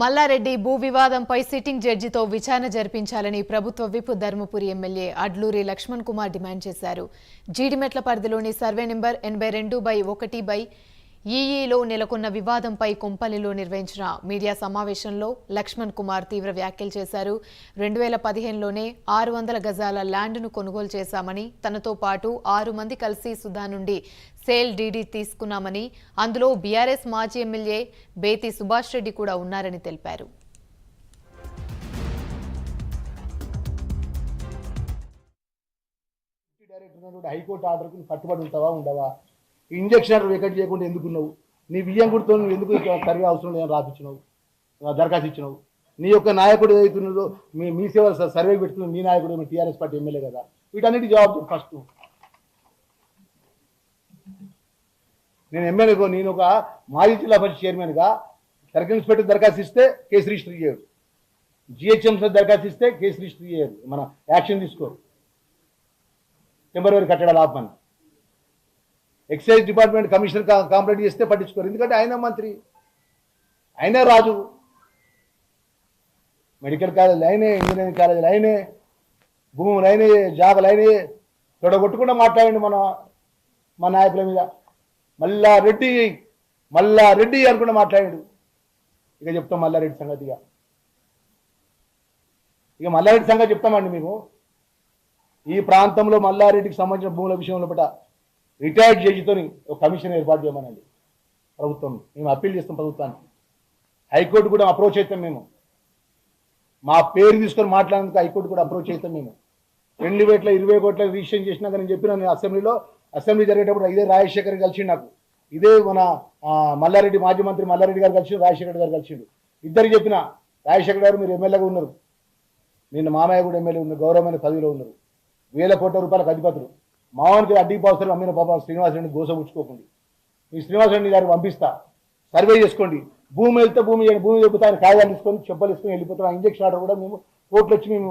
మల్లారెడ్డి భూ వివాదంపై సిట్టింగ్ జడ్జితో విచారణ జరిపించాలని ప్రభుత్వ whip Dharmapuri MLA Adluri Laxman Kumar demand చేశారు. జీడిమెట్ల పరిధిలోని సర్వే నెంబర్ ఎనభై రెండు బై ఒకటి బై ఈఈలో నెలకొన్న వివాదంపై కుంపల్లిలో నిర్వహించిన మీడియా సమావేశంలో లక్ష్మణ్ కుమార్ తీవ్ర వ్యాఖ్యలు చేశారు. రెండు వేల పదిహేనులోనే ఆరు వందల గజాల ల్యాండ్ను కొనుగోలు చేశామని తనతో పాటు ఆరు మంది కలిసి సుధా నుండి సేల్ డీడీ తీసుకున్నామని అందులో బీఆర్ఎస్ మాజీ ఎమ్మెల్యే బేతి సుభాష్ రెడ్డి కూడా ఉన్నారని తెలిపారు. హైకోర్టు ఆర్డర్కి కట్టుబడి ఉంటావా ఉండవా? ఇంజక్షన్ ఆర్డర్ వేకట్ చేయకుండా ఎందుకున్నావు? నీ బియ్యం గుర్తు నువ్వు ఎందుకు సర్వే అవసరం లేదని రాపించినావు దరఖాస్తు ఇచ్చినావు? నీ యొక్క నాయకుడు ఏదైతున్నదో మీ మీ సేవ సర్వే పెడుతున్న మీ నాయకుడు మీ టీఆర్ఎస్ పార్టీ ఎమ్మెల్యే కదా? వీటన్నిటి జవాబు ఫస్ట్. నేను ఎమ్మెల్యేకో నేను ఒక మాజీ జిల్లా పరిషత్ చైర్మన్గా సర్కిల్ ఇన్స్పెక్టర్ దరఖాస్తు ఇస్తే కేసు రిజిస్టర్ చేయరు. జిహెచ్ఎంసీ దరఖాస్తు ఇస్తే కేసు రిజిస్టర్ చేయరు. మన యాక్షన్ తీసుకోరు. టెంపరీ కట్టడాలు ఆపమని. ఎక్సైజ్ డిపార్ట్మెంట్ కమిషనర్ కంప్లైంట్ చేస్తే పట్టించుకోరు. ఎందుకంటే ఆయన మంత్రి. ఆయనే రాజు. మెడికల్ కాలేజీలు అయినే ఇంజనీరింగ్ కాలేజీలు అయినే భూములు అయినే జాబులు అయినే తొడగొట్టకుండా మాట్లాడండి మన మా నాయకుల మీద. మల్లా రెడ్డి మల్లా రెడ్డి అనుకుంటే మాట్లాడాడు. ఇక చెప్తాం మల్లారెడ్డి సంగతి ఇక. ఇక మల్లారెడ్డి సంగతి చెప్తామండి మేము ఈ ప్రాంతంలో మల్లారెడ్డికి సంబంధించిన భూముల విషయంలో పట రిటైర్డ్ జడ్జితో ఒక కమిషన్ ఏర్పాటు చేయమనండి. ప్రభుత్వం మేము అప్పీల్ చేస్తాం ప్రభుత్వానికి హైకోర్టు కూడా అప్రోచ్ అవుతాం మేము. మా పేరు తీసుకొని మాట్లాడేందుకు హైకోర్టు కూడా అప్రోచ్ అవుతాం మేము. రెండు వేట్ల ఇరవై కోట్ల రిజిస్ట్రేషన్ చేసినాక నేను చెప్పిన నేను అసెంబ్లీలో అసెంబ్లీ జరిగేటప్పుడు ఇదే రాజశేఖర్ కలిసి నాకు. ఇదే మన మల్లారెడ్డి మాజీ మంత్రి మల్లారెడ్డి గారు కలిసి రాజశేఖర్ గారు కలిసిండు. ఇద్దరు చెప్పిన రాజశేఖర్ గారు మీరు ఎమ్మెల్యేగా ఉన్నారు. నిన్న మామయ్య కూడా ఎమ్మెల్యే ఉన్నారు గౌరవమైన పదవిలో ఉన్నారు. వేల కోట్ల రూపాయలకు అధిపతులు. మావానికి అడ్డీ పాసులు అమ్మిన పాప శ్రీనివాసరెడ్డి గోసపుచ్చుకోకండి. మీ శ్రీనివాసరెడ్డి గారికి పంపిస్తా. సర్వే చేసుకోండి. భూమి వెళ్తే భూమి భూమి చెబుతా ఆయన తీసుకొని చెప్పలు తీసుకొని వెళ్ళిపోతాం ఆ ఇంజక్షన్ ఆర్డర్ కూడా మేము కోర్టులో వచ్చి మేము